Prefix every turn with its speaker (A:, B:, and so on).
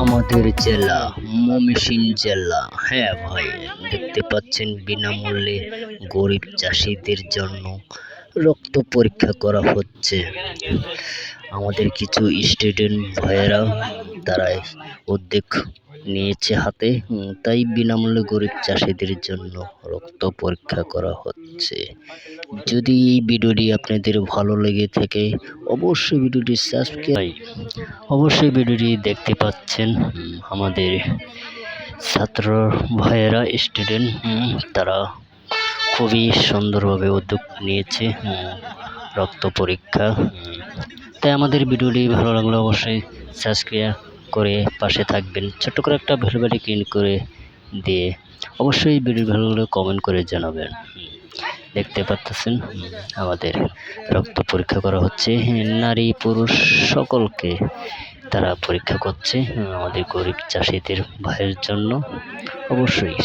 A: আমাদের জেলা ময়মনসিংহ জেলা। হ্যাঁ ভাই, দেখতে পাচ্ছেন বিনামূল্যে গরিব চাষিদের জন্য রক্ত পরীক্ষা করা হচ্ছে। আমাদের কিছু স্টুডেন্ট ভাইয়েরা, তারাই উদ্যোগ নিয়েছে হাতে তাই বিনামূল্যে গরিব চাষিদের জন্য রক্ত পরীক্ষা করা হচ্ছে। যদি এই ভিডিওটি আপনাদের ভালো লেগে থাকে অবশ্যই ভিডিওটি সাবস্ক্রাইব অবশ্যই ভিডিওটি দেখতে পাচ্ছেন আমাদের ছাত্র ভাইয়েরা স্টুডেন্ট তারা খুবই সুন্দরভাবে উদ্যোগ নিয়েছে রক্ত পরীক্ষা তাই আমাদের ভিডিওটি ভালো লাগলে অবশ্যই সাবস্ক্রাইব করে পাশে থাকবেন। ছোট্ট করে একটা ভ্যালু বাড়ি ক্লিন করে দিয়ে অবশ্যই ভিডিও ভালো লাগলে কমেন্ট করে জানাবেন। দেখতে পাচ্ছেন, আমাদের রক্ত পরীক্ষা করা হচ্ছে। নারী, পুরুষ সকলকে তারা পরীক্ষা করছে, আমাদের গরিব চাষিদের ভাইয়ের জন্য। অবশ্যই